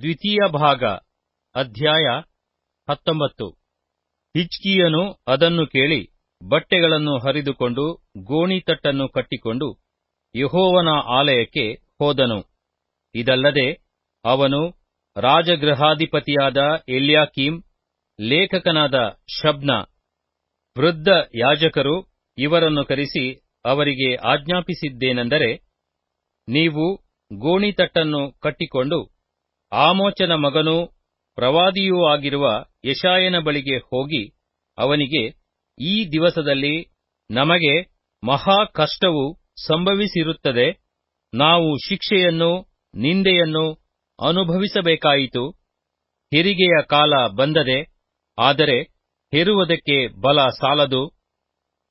ದ್ವಿತೀಯ ಭಾಗ, ಅಧ್ಯಾಯ ಹತ್ತೊಂಬತ್ತು. ಹಿಚ್ಕಿಯನು ಅದನ್ನು ಕೇಳಿ ಬಟ್ಟೆಗಳನ್ನು ಹರಿದುಕೊಂಡು ಗೋಣಿತಟ್ಟನ್ನು ಕಟ್ಟಿಕೊಂಡು ಯಹೋವನ ಆಲಯಕ್ಕೆ ಹೋದನು. ಇದಲ್ಲದೆ ಅವನು ರಾಜಗೃಹಾಧಿಪತಿಯಾದ ಎಲ್ಯಾಕೀಮ್, ಲೇಖಕನಾದ ಶಬ್ನ, ವೃದ್ಧ ಯಾಜಕರು ಇವರನ್ನು ಕರೆಸಿ ಅವರಿಗೆ ಆಜ್ಞಾಪಿಸಿದ್ದೇನೆಂದರೆ, ನೀವು ಗೋಣಿತಟ್ಟನ್ನು ಕಟ್ಟಿಕೊಂಡು ಆಮೋಚನ ಮಗನೂ ಪ್ರವಾದಿಯೂ ಆಗಿರುವ ಯಶಾಯನ ಬಳಿಗೆ ಹೋಗಿ ಅವನಿಗೆ, ಈ ದಿವಸದಲ್ಲಿ ನಮಗೆ ಮಹಾ ಕಷ್ಟವು ಸಂಭವಿಸಿರುತ್ತದೆ, ನಾವು ಶಿಕ್ಷೆಯನ್ನು, ನಿಂದೆಯನ್ನು ಅನುಭವಿಸಬೇಕಾಯಿತು, ಹೆರಿಗೆಯ ಕಾಲ ಬಂದದೆ, ಆದರೆ ಹೆರುವುದಕ್ಕೆ ಬಲ ಸಾಲದು,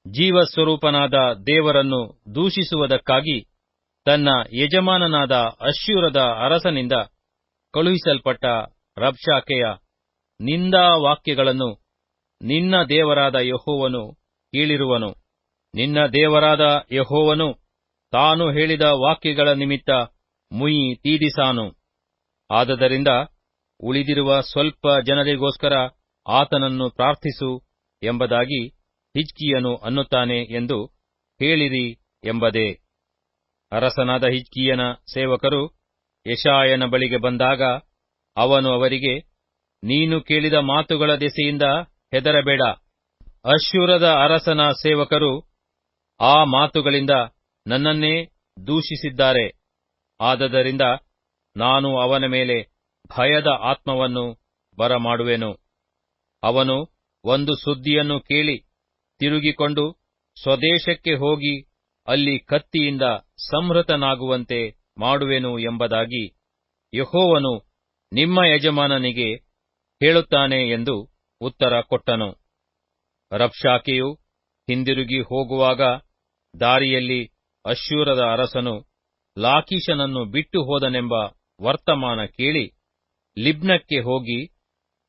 ಜೀವಸ್ವರೂಪನಾದ ದೇವರನ್ನು ದೂಷಿಸುವುದಕ್ಕಾಗಿ ತನ್ನ ಯಜಮಾನನಾದ ಅಶ್ಶೂರದ ಅರಸನಿಂದ ಕಳುಹಿಸಲ್ಪಟ್ಟ ರಬ್ಷಾಕೆಯ ನಿಂದಾ ವಾಕ್ಯಗಳನ್ನು ನಿನ್ನ ದೇವರಾದ ಯಹೋವನು ಕೇಳಿರುವನು ನಿನ್ನ ದೇವರಾದ ಯಹೋವನು ತಾನು ಹೇಳಿದ ವಾಕ್ಯಗಳ ನಿಮಿತ್ತ ಮುಯಿ ತೀಡಿಸಾನು ಆದದರಿಂದ ಉಳಿದಿರುವ ಸ್ವಲ್ಪ ಜನರಿಗೋಸ್ಕರ ಆತನನ್ನು ಪ್ರಾರ್ಥಿಸು ಎಂಬುದಾಗಿ ಹಿಜ್ಕಿಯನು ಅನ್ನುತ್ತಾನೆ ಎಂದು ಹೇಳಿರಿ ಎಂಬದೇ. ಅರಸನಾದ ಹಿಜ್ಕಿಯನ ಸೇವಕರು ಯಶಾಯನ ಬಳಿಗೆ ಬಂದಾಗ ಅವನು ಅವರಿಗೆ, ನೀನು ಕೇಳಿದ ಮಾತುಗಳ ದೆಸೆಯಿಂದ ಹೆದರಬೇಡ. ಅಶ್ಶೂರದ ಅರಸನ ಸೇವಕರು ಆ ಮಾತುಗಳಿಂದ ನನ್ನನ್ನೇ ದೂಷಿಸಿದ್ದಾರೆ. ಆದದರಿಂದ ನಾನು ಅವನ ಮೇಲೆ ಭಯದ ಆತ್ಮವನ್ನು ಬರಮಾಡುವೆನು. ಅವನು ಒಂದು ಸುದ್ದಿಯನ್ನು ಕೇಳಿ ತಿರುಗಿಕೊಂಡು ಸ್ವದೇಶಕ್ಕೆ ಹೋಗಿ ಅಲ್ಲಿ ಕತ್ತಿಯಿಂದ ಸಂಹೃತನಾಗುವಂತೆ ಮಾಡುವೆನು ಎಂಬುದಾಗಿ ಯಹೋವನು ನಿಮ್ಮ ಯಜಮಾನನಿಗೆ ಹೇಳುತ್ತಾನೆ ಎಂದು ಉತ್ತರ ಕೊಟ್ಟನು. ರಬ್ಷಾಕೆಯು ಹಿಂದಿರುಗಿ ಹೋಗುವಾಗ ದಾರಿಯಲ್ಲಿ ಅಶ್ಶೂರದ ಅರಸನು ಲಾಕೀಶನನ್ನು ಬಿಟ್ಟು ಹೋದನೆಂಬ ವರ್ತಮಾನ ಕೇಳಿ ಲಿಬ್ನಕ್ಕೆ ಹೋಗಿ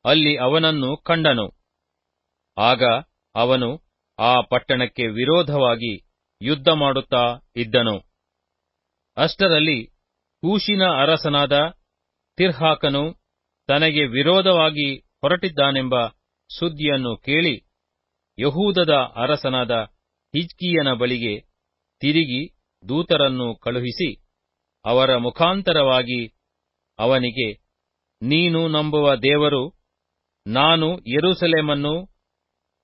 ಅಲ್ಲಿ ಅವನನ್ನು ಕಂಡನು. ಆಗ ಅವನು ಆ ಪಟ್ಟಣಕ್ಕೆ ವಿರೋಧವಾಗಿ ಯುದ್ಧ ಮಾಡುತ್ತಾ ಇದ್ದನು. ಅಷ್ಟರಲ್ಲಿ ಕೂಶಿನ ಅರಸನಾದ ತಿರ್ಹಾಕನು ತನಗೆ ವಿರೋಧವಾಗಿ ಹೊರಟಿದ್ದಾನೆಂಬ ಸುದ್ದಿಯನ್ನು ಕೇಳಿ ಯಹೂದದ ಅರಸನಾದ ಹಿಜ್ಕಿಯನ ಬಳಿಗೆ ತಿರುಗಿ ದೂತರನ್ನು ಕಳುಹಿಸಿ, ಅವರ ಮುಖಾಂತರವಾಗಿ ಅವನಿಗೆ, ನೀನು ನಂಬುವ ದೇವರು ನಾನು ಯೆರೂಸಲೇಮನ್ನು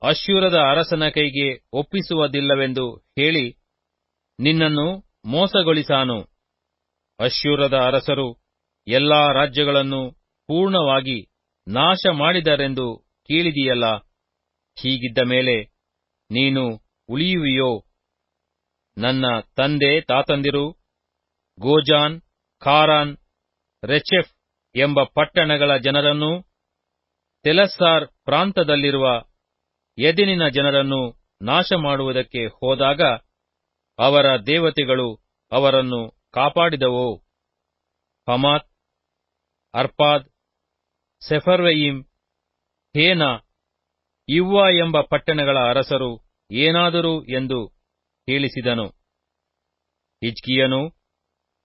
ಅಶ್ಶೂರದ ಅರಸನ ಕೈಗೆ ಒಪ್ಪಿಸುವುದಿಲ್ಲವೆಂದು ಹೇಳಿ ನಿನ್ನನ್ನು ಮೋಸಗೊಳಿಸಾನು. ಅಶ್ಯೂರದ ಅರಸರು ಎಲ್ಲಾ ರಾಜ್ಯಗಳನ್ನು ಪೂರ್ಣವಾಗಿ ನಾಶ ಮಾಡಿದರೆಂದು ಕೇಳಿದೆಯಲ್ಲ. ಹೀಗಿದ್ದ ಮೇಲೆ ನೀನು ಉಳಿಯುವಿಯೋ? ನನ್ನ ತಂದೆ ತಾತಂದಿರು, ಗೋಜಾನ್, ಖಾರಾನ್, ರೆಚೆಫ್ ಎಂಬ ಪಟ್ಟಣಗಳ ಜನರನ್ನು, ತೆಲಸ್ಸಾರ್ ಪ್ರಾಂತದಲ್ಲಿರುವ ಎದಿನಿನ ಜನರನ್ನು ನಾಶ ಮಾಡುವುದಕ್ಕೆ ಹೋದಾಗ ಅವರ ದೇವತೆಗಳು ಅವರನ್ನು ಕಾಪಾಡಿದವೋ. Hamath, Arpad, Sepharvaim, Hena, Ivvah ಎಂಬ ಪಟ್ಟಣಗಳ ಅರಸರು ಏನಾದರೂ ಎಂದು ಹೇಳಿಸಿದನು. ಹಿಜ್ಕಿಯನು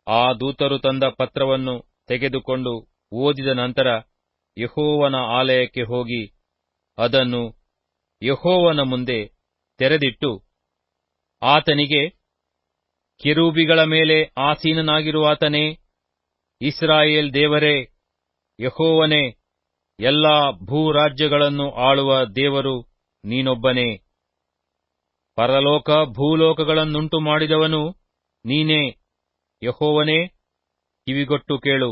ಆ ದೂತರು ತಂದ ಪತ್ರವನ್ನು ತೆಗೆದುಕೊಂಡು ಓದಿದ ನಂತರ ಯಹೋವನ ಆಲಯಕ್ಕೆ ಹೋಗಿ ಅದನ್ನು ಯಹೋವನ ಮುಂದೆ ತೆರೆದಿಟ್ಟು, ಆತನಿಗೆ ಕೆರೂಬಿಗಳ ಮೇಲೆ ಆಸೀನನಾಗಿರುವಾತನೇ ಇಸ್ರಾಯೇಲ್ ದೇವರೇ, ಯಹೋವನೇ, ಎಲ್ಲಾ ಭೂರಾಜ್ಯಗಳನ್ನು ಆಳುವ ದೇವರು ನೀನೊಬ್ಬನೇ. ಪರಲೋಕ ಭೂಲೋಕಗಳನ್ನುಂಟು ಮಾಡಿದವನು ನೀನೇ. ಯಹೋವನೇ, ಕಿವಿಗೊಟ್ಟು ಕೇಳು.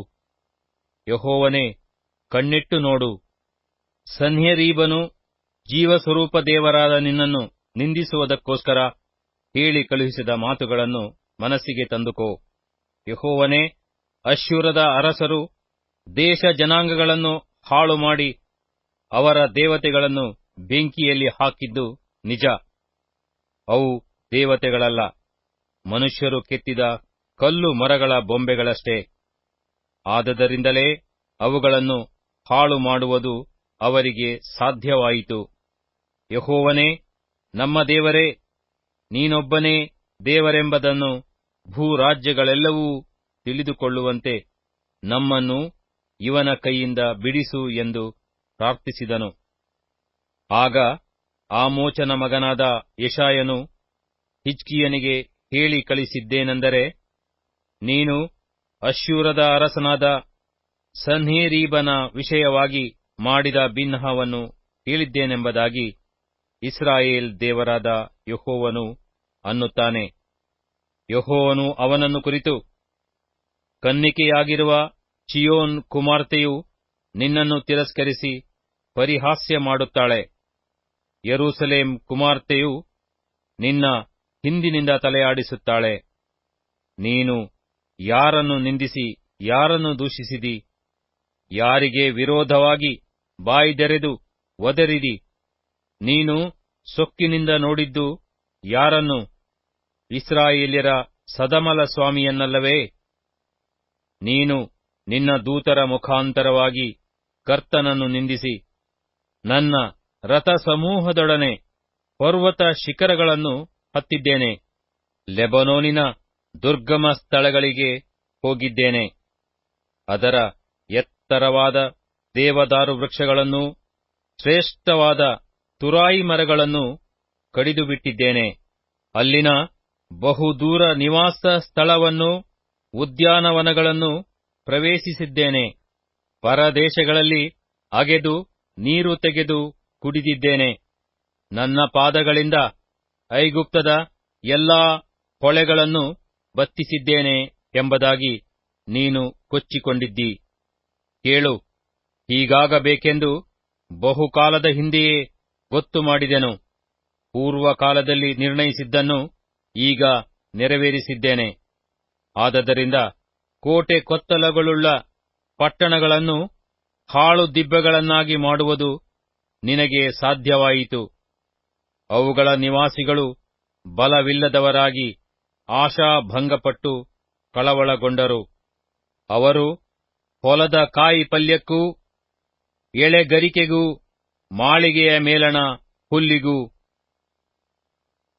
ಯಹೋವನೇ, ಕಣ್ಣಿಟ್ಟು ನೋಡು. ಸನ್ಹ್ಯರೀಬನು ಜೀವಸ್ವರೂಪ ದೇವರಾದ ನಿನ್ನನ್ನು ನಿಂದಿಸುವುದಕ್ಕೋಸ್ಕರ ಹೇಳಿ ಕಳುಹಿಸಿದ ಮಾತುಗಳನ್ನು ಮನಸ್ಸಿಗೆ ತಂದುಕೋ. ಯಹೋವನೇ, ಅಶ್ಶೂರದ ಅರಸರು ದೇಶ ಜನಾಂಗಗಳನ್ನು ಹಾಳು ಮಾಡಿ ಅವರ ದೇವತೆಗಳನ್ನು ಬೆಂಕಿಯಲ್ಲಿ ಹಾಕಿದ್ದು ನಿಜ. ಅವು ದೇವತೆಗಳಲ್ಲ, ಮನುಷ್ಯರು ಕೆತ್ತಿದ ಕಲ್ಲು ಮರಗಳ ಬೊಂಬೆಗಳಷ್ಟೇ. ಆದದರಿಂದಲೇ ಅವುಗಳನ್ನು ಹಾಳು ಮಾಡುವುದು ಅವರಿಗೆ ಸಾಧ್ಯವಾಯಿತು. ಯಹೋವನೇ, ನಮ್ಮ ದೇವರೇ, ನೀನೊಬ್ಬನೇ ದೇವರೆಂಬುದನ್ನು ಭೂರಾಜ್ಯಗಳೆಲ್ಲವೂ ತಿಳಿದುಕೊಳ್ಳುವಂತೆ ನಮ್ಮನ್ನು ಇವನ ಕೈಯಿಂದ ಬಿಡಿಸು ಎಂದು ಪ್ರಾರ್ಥಿಸಿದನು. ಆಗ ಆಮೋಚನ ಮಗನಾದ ಯಶಾಯನು ಹಿಜ್ಕಿಯನಿಗೆ ಹೇಳಿ ಕಳಿಸಿದ್ದೇನೆಂದರೆ, ನೀನು ಅಶ್ಯೂರದ ಅರಸನಾದ ಸನ್ಹೇರೀಬನ ವಿಷಯವಾಗಿ ಮಾಡಿದ ಬಿನ್ನಹವನ್ನು ಕೇಳಿದ್ದೇನೆಂಬುದಾಗಿ ಇಸ್ರಾಯೇಲ್ ದೇವರಾದ ಯಹೋವನು ಅನ್ನುತ್ತಾನೆ. ಯಹೋವನು ಅವನನ್ನು ಕುರಿತು, ಕನ್ನಿಕೆಯಾಗಿರುವ ಚಿಯೋನ್ ಕುಮಾರ್ತೆಯು ನಿನ್ನನ್ನು ತಿರಸ್ಕರಿಸಿ ಪರಿಹಾಸ್ಯ ಮಾಡುತ್ತಾಳೆ. ಯರೂಸಲೇಂ ಕುಮಾರ್ತೆಯು ನಿನ್ನ ಹಿಂದಿನಿಂದ ತಲೆಯಾಡಿಸುತ್ತಾಳೆ. ನೀನು ಯಾರನ್ನು ನಿಂದಿಸಿ, ಯಾರನ್ನು ದೂಷಿಸಿದಿ? ಯಾರಿಗೆ ವಿರೋಧವಾಗಿ ಬಾಯಿದೆರೆದು ಒದರಿದಿ? ನೀನು ಸೊಕ್ಕಿನಿಂದ ನೋಡಿದ್ದು ಯಾರನ್ನು ಇಸ್ರಾಯೇಲ್ಯರ ಸದಮಲ ಸ್ವಾಮಿಯನ್ನಲ್ಲವೇ? ನೀನು ನಿನ್ನ ದೂತರ ಮುಖಾಂತರವಾಗಿ ಕರ್ತನನ್ನು ನಿಂದಿಸಿ, ನನ್ನ ರಥಸಮೂಹದೊಡನೆ ಪರ್ವತ ಶಿಖರಗಳನ್ನು ಹತ್ತಿದ್ದೇನೆ, ಲೆಬನೋನಿನ ದುರ್ಗಮ ಸ್ಥಳಗಳಿಗೆ ಹೋಗಿದ್ದೇನೆ. ಅದರ ಎತ್ತರವಾದ ದೇವದಾರು ವೃಕ್ಷಗಳನ್ನೂ, ಶ್ರೇಷ್ಠವಾದ ತುರಾಯಿ ಮರಗಳನ್ನು ಕಡಿದುಬಿಟ್ಟಿದ್ದೇನೆ. ಅಲ್ಲಿನ ಬಹುದೂರ ನಿವಾಸ ಸ್ಥಳವನ್ನು, ಉದ್ಯಾನವನಗಳನ್ನು ಪ್ರವೇಶಿಸಿದ್ದೇನೆ. ಪರದೇಶಗಳಲ್ಲಿ ಅಗೆದು, ನೀರು ತೆಗೆದು ಕುಡಿದಿದ್ದೇನೆ. ನನ್ನ ಪಾದಗಳಿಂದ ಐಗುಪ್ತದ ಎಲ್ಲಾ ಹೊಳೆಗಳನ್ನು ಬತ್ತಿಸಿದ್ದೇನೆ ಎಂಬುದಾಗಿ ನೀನು ಕೊಚ್ಚಿಕೊಂಡಿದ್ದಿ. ಕೇಳು, ಹೀಗಾಗಬೇಕೆಂದು ಬಹುಕಾಲದ ಹಿಂದೆಯೇ ಗೊತ್ತು ಮಾಡಿದೆನು. ಪೂರ್ವಕಾಲದಲ್ಲಿ ನಿರ್ಣಯಿಸಿದ್ದನ್ನು ಈಗ ನೆರವೇರಿಸಿದ್ದೇನೆ. ಆದದರಿಂದ ಕೋಟೆ ಕೊತ್ತಲಗಳುಳ್ಳ ಪಟ್ಟಣಗಳನ್ನು ಹಾಳು ದಿಬ್ಬಗಳನ್ನಾಗಿ ಮಾಡುವುದು ನಿನಗೆ ಸಾಧ್ಯವಾಯಿತು. ಅವುಗಳ ನಿವಾಸಿಗಳು ಬಲವಿಲ್ಲದವರಾಗಿ ಆಶಾಭಂಗಪಟ್ಟು ಕಳವಳಗೊಂಡರು. ಅವರು ಹೊಲದ ಕಾಯಿ ಪಲ್ಯಕ್ಕೂ ಎಳೆಗರಿಕೆಗೂ ಮಾಳಿಗೆಯ ಮೇಲಣ ಹುಲ್ಲಿಗೂ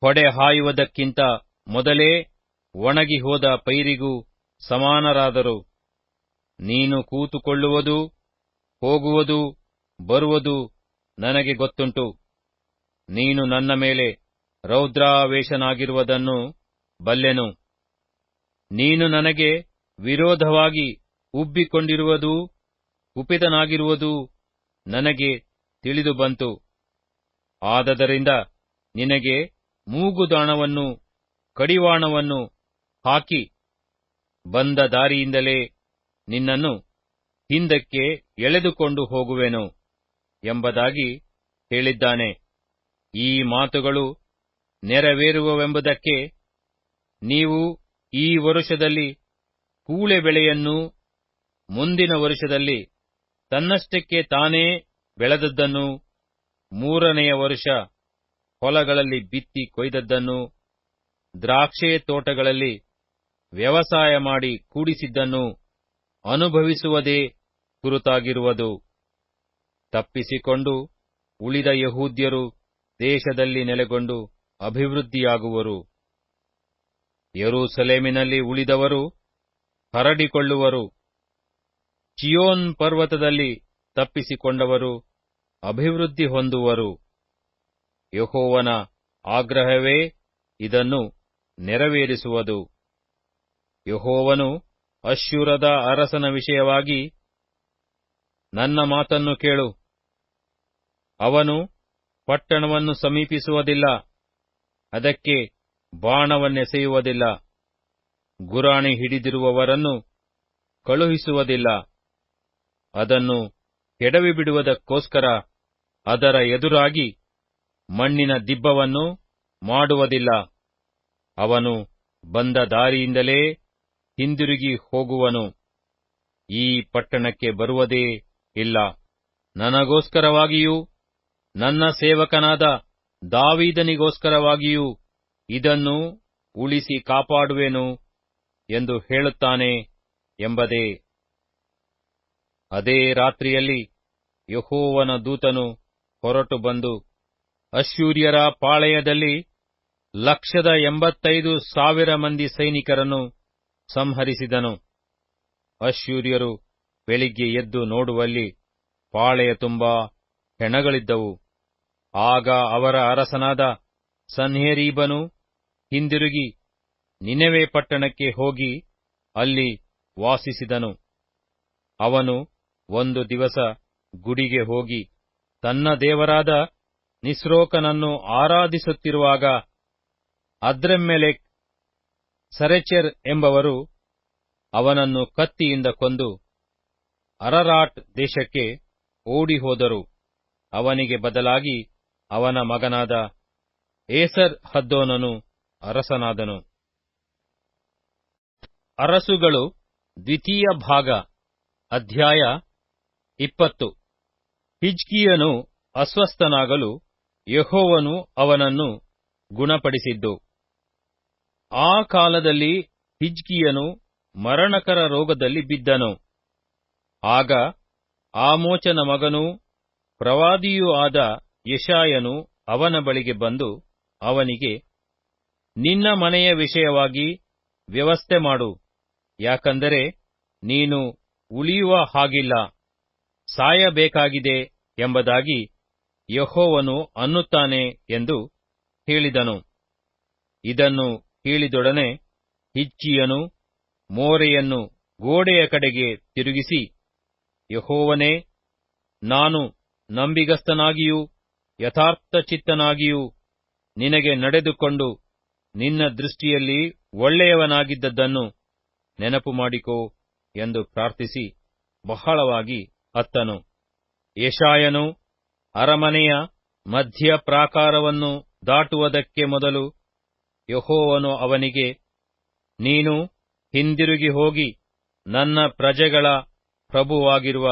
ಹೊಡೆ ಹಾಯುವುದಕ್ಕಿಂತ ಮೊದಲೇ ಒಣಗಿ ಹೋದ ಪೈರಿಗೂ ಸಮಾನರಾದರು. ನೀನು ಕೂತುಕೊಳ್ಳುವುದು, ಹೋಗುವುದು, ಬರುವುದು ನನಗೆ ಗೊತ್ತುಂಟು. ನೀನು ನನ್ನ ಮೇಲೆ ರೌದ್ರಾವೇಶನಾಗಿರುವುದನ್ನು ಬಲ್ಲೆನು. ನೀನು ನನಗೆ ವಿರೋಧವಾಗಿ ಉಬ್ಬಿಕೊಂಡಿರುವುದೂ ಕುಪಿತನಾಗಿರುವುದೂ ನನಗೆ ತಿಳಿದು ಬಂತು ಆದದರಿಂದ ನಿನಗೆ ಮೂಗುದಾಣವನ್ನು, ಕಡಿವಾಣವನ್ನು ಹಾಕಿ ಬಂದ ದಾರಿಯಿಂದಲೇ ನಿನ್ನನ್ನು ಹಿಂದಕ್ಕೆ ಎಳೆದುಕೊಂಡು ಹೋಗುವೆನು ಎಂಬುದಾಗಿ ಹೇಳಿದ್ದಾನೆ. ಈ ಮಾತುಗಳು ನೆರವೇರುವವೆಂಬುದಕ್ಕೆ ನೀವು ಈ ವರುಷದಲ್ಲಿ ಕೂಳೆ ಬೆಳೆಯನ್ನು ಮುಂದಿನ ವರುಷದಲ್ಲಿ ತನ್ನಷ್ಟಕ್ಕೆ ತಾನೇ ಬೆಳೆದದ್ದನ್ನು ಮೂರನೆಯ ವರುಷ ಹೊಲಗಳಲ್ಲಿ ಬಿತ್ತಿ ಕೊಯ್ದದ್ದನ್ನು, ದ್ರಾಕ್ಷೆ ತೋಟಗಳಲ್ಲಿ ವ್ಯವಸಾಯ ಮಾಡಿ ಕೂಡಿಸಿದ್ದನ್ನು ಅನುಭವಿಸುವುದೇ ಕುರುತಾಗಿರುವುದು ತಪ್ಪಿಸಿಕೊಂಡು ಉಳಿದ ಯಹೂದ್ಯರು ದೇಶದಲ್ಲಿ ನೆಲೆಗೊಂಡು ಅಭಿವೃದ್ಧಿಯಾಗುವರು. ಯರೂಸಲೇಮಿನಲ್ಲಿ ಉಳಿದವರು ಹರಡಿಕೊಳ್ಳುವರು. ಚಿಯೋನ್ ಪರ್ವತದಲ್ಲಿ ತಪ್ಪಿಸಿಕೊಂಡವರು ಅಭಿವೃದ್ಧಿ ಹೊಂದುವರು. ಯಹೋವನ ಆಗ್ರಹವೇ ಇದನ್ನು ನೆರವೇರಿಸುವುದು. ಯಹೋವನು ಅಶ್ಶೂರದ ಅರಸನ ವಿಷಯವಾಗಿ ನನ್ನ ಮಾತನ್ನು ಕೇಳು. ಅವನು ಪಟ್ಟಣವನ್ನು ಸಮೀಪಿಸುವುದಿಲ್ಲ, ಅದಕ್ಕೆ ಬಾಣವನ್ನೆಸೆಯುವುದಿಲ್ಲ, ಗುರಾಣಿ ಹಿಡಿದಿರುವವರನ್ನು ಕಳುಹಿಸುವುದಿಲ್ಲ, ಅದನ್ನು ಕೆಡವಿಬಿಡುವುದಕ್ಕೋಸ್ಕರ ಅದರ ಎದುರಾಗಿ ಮಣ್ಣಿನ ದಿಬ್ಬವನ್ನು ಮಾಡುವುದಿಲ್ಲ. ಅವನು ಬಂದ ದಾರಿಯಿಂದಲೇ ಹಿಂದಿರುಗಿ ಹೋಗುವನು. ಈ ಪಟ್ಟಣಕ್ಕೆ ಬರುವುದೇ ಇಲ್ಲ. ನನಗೋಸ್ಕರವಾಗಿಯೂ, ನನ್ನ ಸೇವಕನಾದ ದಾವೀದನಿಗೋಸ್ಕರವಾಗಿಯೂ ಇದನ್ನು ಉಳಿಸಿ ಕಾಪಾಡುವೆನು ಎಂದು ಹೇಳುತ್ತಾನೆ ಎಂಬುದೇ. ಅದೇ ರಾತ್ರಿಯಲ್ಲಿ ಯೆಹೋವನ ದೂತನು ಹೊರಟು ಬಂದು ಅಶ್ಶೂರ್ಯರ ಪಾಳೆಯದಲ್ಲಿ ಲಕ್ಷದ ಎಂಬತ್ತೈದು ಸಾವಿರ ಮಂದಿ ಸೈನಿಕರನ್ನು ಸಂಹರಿಸಿದನು. ಅಶ್ಶೂರ್ಯರು ಬೆಳಿಗ್ಗೆ ಎದ್ದು ನೋಡುವಲ್ಲಿ ಪಾಳೆಯ ತುಂಬಾ ಹೆಣಗಳಿದ್ದವು. ಆಗ ಅವರ ಅರಸನಾದ ಸನ್ಹೇರೀಬನು ಹಿಂದಿರುಗಿ ನಿನೆವೆ ಪಟ್ಟಣಕ್ಕೆ ಹೋಗಿ ಅಲ್ಲಿ ವಾಸಿಸಿದನು. ಅವನು ಒಂದು ದಿವಸ ಗುಡಿಗೆ ಹೋಗಿ ತನ್ನ ದೇವರಾದ ನಿಸ್ರೋಕನನ್ನು ಆರಾಧಿಸುತ್ತಿರುವಾಗ ಅದ್ರೆಮ್ಮೆಲೆಕ್ ಸರೆಚೆರ್ ಎಂಬವರು ಅವನನ್ನು ಕತ್ತಿಯಿಂದ ಕೊಂದು ಅರರಾಟ್ ದೇಶಕ್ಕೆ ಓಡಿಹೋದರು. ಅವನಿಗೆ ಬದಲಾಗಿ ಅವನ ಮಗನಾದ ಏಸರ್ ಹದ್ದೋನನು ಅರಸನಾದನು. ಅರಸುಗಳು ದ್ವಿತೀಯ ಭಾಗ, ಅಧ್ಯಾಯ ಇಪ್ಪತ್ತು. ಹಿಜ್ಕಿಯನು ಅಸ್ವಸ್ಥನಾಗಲು ಯೆಹೋವನು ಅವನನ್ನು ಗುಣಪಡಿಸಿದ್ದು. ಆ ಕಾಲದಲ್ಲಿ ಹಿಜ್ಕಿಯನು ಮರಣಕರ ರೋಗದಲ್ಲಿ ಬಿದ್ದನು. ಆಗ ಆಮೋಚನ ಮಗನೂ ಪ್ರವಾದಿಯೂ ಆದ ಯಶಾಯನು ಅವನ ಬಳಿಗೆ ಬಂದು ಅವನಿಗೆ, ನಿನ್ನ ಮನೆಯ ವಿಷಯವಾಗಿ ವ್ಯವಸ್ಥೆ ಮಾಡು. ಯಾಕಂದರೆ ನೀನು ಉಳಿಯುವ ಹಾಗಿಲ್ಲ. ಸಾಯಬೇಕಾಗಿದೆ ಎಂಬುದಾಗಿ ಯೆಹೋವನು ಅನ್ನುತ್ತಾನೆ ಎಂದು ಹೇಳಿದನು. ಇದನ್ನು ಹೇಳಿದೊಡನೆ ಹಿಚ್ಚಿಯನು ಮೋರೆಯನ್ನು ಗೋಡೆಯ ಕಡೆಗೆ ತಿರುಗಿಸಿ, ಯಹೋವನೇ, ನಾನು ನಂಬಿಗಸ್ತನಾಗಿಯೂ ಯಥಾರ್ಥಚಿತ್ತನಾಗಿಯೂ ನಿನಗೆ ನಡೆದುಕೊಂಡು ನಿನ್ನ ದೃಷ್ಟಿಯಲ್ಲಿ ಒಳ್ಳೆಯವನಾಗಿದ್ದದ್ದನ್ನು ನೆನಪು ಮಾಡಿಕೋ ಎಂದು ಪ್ರಾರ್ಥಿಸಿ ಬಹಳವಾಗಿ ಅತ್ತನು. ಯೆಶಾಯನು ಅರಮನೆಯ ಮಧ್ಯ ಪ್ರಾಕಾರವನ್ನು ದಾಟುವುದಕ್ಕೆ ಮೊದಲು ಯಹೋವನು ಅವನಿಗೆ, ನೀನು ಹಿಂದಿರುಗಿ ಹೋಗಿ ನನ್ನ ಪ್ರಜೆಗಳ ಪ್ರಭುವಾಗಿರುವ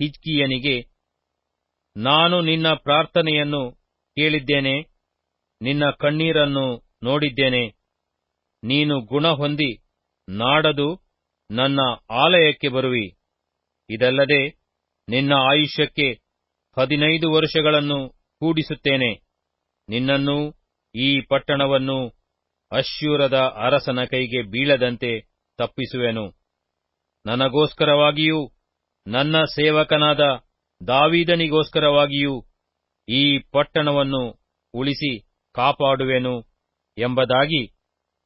ಹಿಜ್ಕಿಯನಿಗೆ, ನಾನು ನಿನ್ನ ಪ್ರಾರ್ಥನೆಯನ್ನು ಕೇಳಿದ್ದೇನೆ, ನಿನ್ನ ಕಣ್ಣೀರನ್ನು ನೋಡಿದ್ದೇನೆ, ನೀನು ಗುಣ ಹೊಂದಿ ನಾಡದು ನನ್ನ ಆಲಯಕ್ಕೆ ಬರುವಿ. ಇದಲ್ಲದೆ ನಿನ್ನ ಆಯುಷ್ಯಕ್ಕೆ ಹದಿನೈದು ವರ್ಷಗಳನ್ನು ಕೂಡಿಸುತ್ತೇನೆ. ನಿನ್ನನ್ನು ಈ ಪಟ್ಟಣವನ್ನು ಅಶ್ಯೂರದ ಅರಸನ ಕೈಗೆ ಬೀಳದಂತೆ ತಪ್ಪಿಸುವೆನು. ನನಗೋಸ್ಕರವಾಗಿಯೂ, ನನ್ನ ಸೇವಕನಾದ ದಾವೀದನಿಗೋಸ್ಕರವಾಗಿಯೂ ಈ ಪಟ್ಟಣವನ್ನು ಉಳಿಸಿ ಕಾಪಾಡುವೆನು ಎಂಬುದಾಗಿ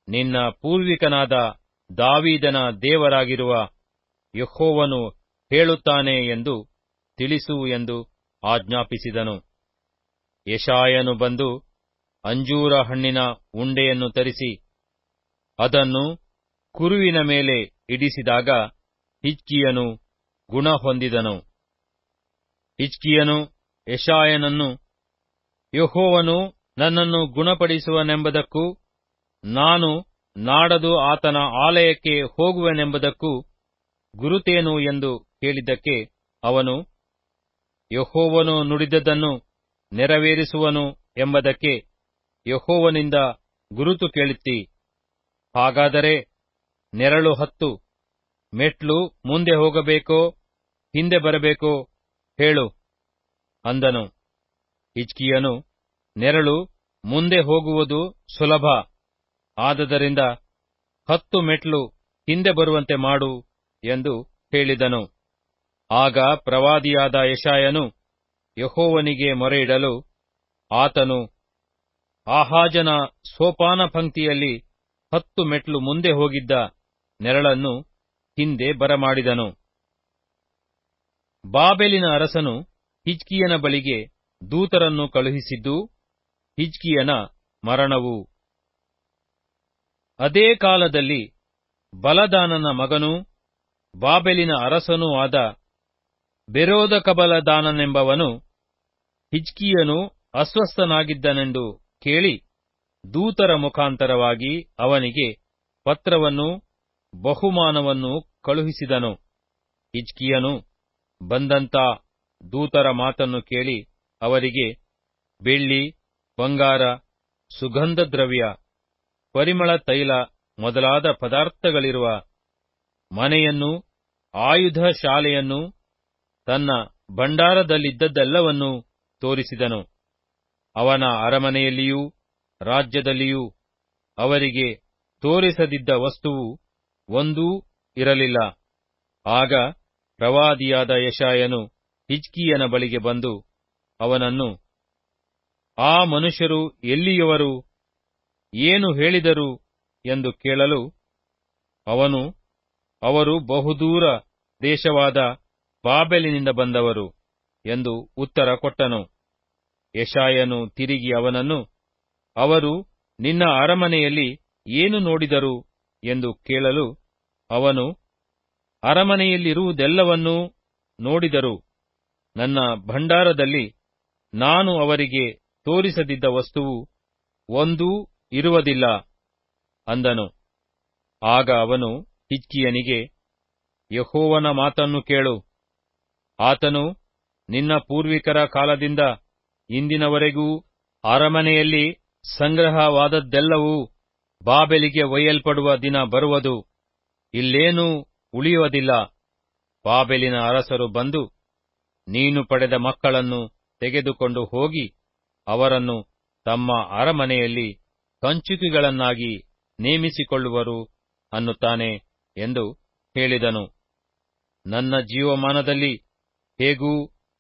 ನಿನ್ನ ಪೂರ್ವಿಕನಾದ ದಾವೀದನ ದೇವರಾಗಿರುವ ಯಹೋವನು ಹೇಳುತ್ತಾನೆ ಎಂದು ತಿಳಿಸು ಎಂದು ಆಜ್ಞಾಪಿಸಿದನು. ಯಶಾಯನು ಬಂದು ಅಂಜೂರ ಹಣ್ಣಿನ ಉಂಡೆಯನ್ನು ತರಿಸಿ, ಅದನ್ನು ಕುರುವಿನ ಮೇಲೆ ಇಡಿಸಿದಾಗ ಹಿಚ್ಕಿಯನು ಗುಣ ಹೊಂದಿದನು ಹಿಚ್ಕಿಯನು ಯಶಾಯನನ್ನು, ಯಹೋವನು ನನ್ನನ್ನು ಗುಣಪಡಿಸುವನೆಂಬುದಕ್ಕೂ, ನಾನು ನಾಡದು ಆತನ ಆಲಯಕ್ಕೆ ಹೋಗುವೆನೆಂಬುದಕ್ಕೂ ಗುರುತೇನು ಎಂದು ಕೇಳಿದ್ದಕ್ಕೆ ಅವನು ಯೆಹೋವನು ನುಡಿದದ್ದನ್ನು ನೆರವೇರಿಸುವನು ಎಂಬುದಕ್ಕೆ ಯಹೋವನಿಂದ ಗುರುತು ಕೇಳುತ್ತಿ. ಹಾಗಾದರೆ ನೆರಳು ಹತ್ತು. ಮೆಟ್ಲು ಮುಂದೆ ಹೋಗಬೇಕೋ, ಹಿಂದೆ ಬರಬೇಕೋ ಹೇಳು ಅಂದನು. ಹಿಜ್ಕಿಯನು ನೆರಳು ಮುಂದೆ ಹೋಗುವುದು ಸುಲಭ. ಆದದರಿಂದ ಹತ್ತು ಮೆಟ್ಲು ಹಿಂದೆ ಬರುವಂತೆ ಮಾಡು ಎಂದು ಹೇಳಿದನು. ಆಗ ಪ್ರವಾದಿಯಾದ ಯಶಾಯನು ಯೆಹೋವನಿಗೆ ಮೊರೆಯಿಡಲು ಆತನು ಆಹಾಜನ ಸೋಪಾನ ಪಂಕ್ತಿಯಲ್ಲಿ ಹತ್ತು ಮೆಟ್ಲು ಮುಂದೆ ಹೋಗಿದ್ದ ನೆರಳನ್ನು ಹಿಂದೆ ಬರಮಾಡಿದನು. ಬಾಬೆಲಿನ ಅರಸನು ಹಿಜ್ಕಿಯನ ಬಳಿಗೆ ದೂತರನ್ನು ಕಳುಹಿಸಿದ್ದು ಹಿಜ್ಕಿಯನ ಮರಣವು. ಅದೇ ಕಾಲದಲ್ಲಿ ಬಲದಾನನ ಮಗನೂ ಬಾಬೆಲಿನ ಅರಸನೂ ಆದ ಬೆರೋದಕಬಲದಾನನೆಂಬವನು ಹಿಜ್ಕಿಯನು ಅಸ್ವಸ್ಥನಾಗಿದ್ದನೆಂದು ಕೇಳಿ ದೂತರ ಮುಖಾಂತರವಾಗಿ ಅವನಿಗೆ ಪತ್ರವನ್ನು, ಬಹುಮಾನವನ್ನು ಕಳುಹಿಸಿದನು. ಹಿಜ್ಕಿಯನು ಬಂದಂತ ದೂತರ ಮಾತನ್ನು ಕೇಳಿ ಅವರಿಗೆ, ಬೆಳ್ಳಿ, ಬಂಗಾರ ಸುಗಂಧ ದ್ರವ್ಯ ಪರಿಮಳ ತೈಲ ಮೊದಲಾದ ಪದಾರ್ಥಗಳಿರುವ ಮನೆಯನ್ನು, ಆಯುಧ ಶಾಲೆಯನ್ನು ತನ್ನ ಭಂಡಾರದಲ್ಲಿದ್ದದ್ದೆಲ್ಲವನ್ನೂ ತೋರಿಸಿದನು. ಅವನ ಅರಮನೆಯಲ್ಲಿಯೂ ರಾಜ್ಯದಲ್ಲಿಯೂ ಅವರಿಗೆ ತೋರಿಸದಿದ್ದ ವಸ್ತುವು ಒಂದೂ ಇರಲಿಲ್ಲ. ಆಗ ಪ್ರವಾದಿಯಾದ ಯಶಾಯನು ಹಿಜ್ಕಿಯನ ಬಳಿಗೆ ಬಂದು ಅವನನ್ನು, ಆ ಮನುಷ್ಯರು ಎಲ್ಲಿಯವರು, ಏನು ಹೇಳಿದರು? ಎಂದು ಕೇಳಲು ಅವನು, ಅವರು ಬಹುದೂರ ದೇಶವಾದ ಬಾಬೆಲಿನಿಂದ ಬಂದವರು ಎಂದು ಉತ್ತರ ಕೊಟ್ಟನು. ಯಶಾಯನು ತಿರುಗಿ ಅವನನ್ನು, ಅವರು ನಿನ್ನ ಅರಮನೆಯಲ್ಲಿ ಏನು ನೋಡಿದರು ಎಂದು ಕೇಳಲು ಅವನು, ಅರಮನೆಯಲ್ಲಿರುವುದೆಲ್ಲವನ್ನೂ ನೋಡಿದರು. ನನ್ನ ಭಂಡಾರದಲ್ಲಿ ನಾನು ಅವರಿಗೆ ತೋರಿಸದಿದ್ದ ವಸ್ತುವು ಒಂದೂ ಇರುವುದಿಲ್ಲ ಅಂದನು. ಆಗ ಅವನು ಹಿಜ್ಕಿಯನಿಗೆ, ಯಹೋವನ ಮಾತನ್ನು ಕೇಳು. ಆತನು ನಿನ್ನ ಪೂರ್ವಿಕರ ಕಾಲದಿಂದ ಇಂದಿನವರೆಗೂ ಅರಮನೆಯಲ್ಲಿ ಸಂಗ್ರಹವಾದದ್ದೆಲ್ಲವೂ ಬಾಬೆಲಿಗೆ ಒಯ್ಯಲ್ಪಡುವ ದಿನ ಬರುವುದು. ಇಲ್ಲೇನೂ ಉಳಿಯುವುದಿಲ್ಲ. ಬಾಬೆಲಿನ ಅರಸರು ಬಂದು ನೀನು ಪಡೆದ ಮಕ್ಕಳನ್ನು ತೆಗೆದುಕೊಂಡು ಹೋಗಿ ಅವರನ್ನು ತಮ್ಮ ಅರಮನೆಯಲ್ಲಿ ಕಂಚುಕಿಗಳನ್ನಾಗಿ ನೇಮಿಸಿಕೊಳ್ಳುವರು ಅನ್ನುತ್ತಾನೆ ಎಂದು ಹೇಳಿದನು. ನನ್ನ ಜೀವಮಾನದಲ್ಲಿ ಹೇಗೂ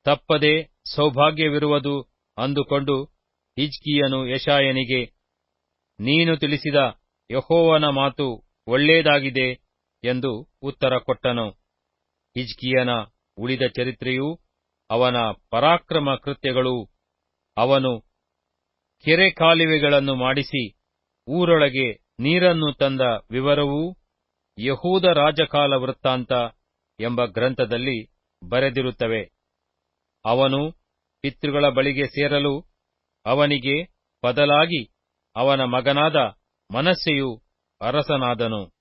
ತಪ್ಪದೆ ಸೌಭಾಗ್ಯವಿರುವುದು ಅಂದುಕೊಂಡು ಹಿಜ್ಕಿಯನು ಯಶಾಯನಿಗೆ, ನೀನು ತಿಳಿಸಿದ ಯಹೋವನ ಮಾತು ಒಳ್ಳೇದಾಗಿದೆ ಎಂದು ಉತ್ತರ ಕೊಟ್ಟನು. ಹಿಜ್ಕಿಯನ ಉಳಿದ ಚರಿತ್ರೆಯೂ ಅವನ ಪರಾಕ್ರಮ ಕೃತ್ಯಗಳು ಅವನು ಕೆರೆ ಕಾಲುವೆಗಳನ್ನು ಮಾಡಿಸಿ ಊರೊಳಗೆ ನೀರನ್ನು ತಂದ ವಿವರವೂ ಯಹೂದ ರಾಜಕಾಲ ವೃತ್ತಾಂತ ಎಂಬ ಗ್ರಂಥದಲ್ಲಿ ಬರೆದಿರುತ್ತವೆ. ಅವನು ಪಿತೃಗಳ ಬಳಿಗೆ ಸೇರಲು ಅವನಿಗೆ ಬದಲಾಗಿ ಅವನ ಮಗನಾದ ಮನಸ್ಸೆಯು ಅರಸನಾದನು.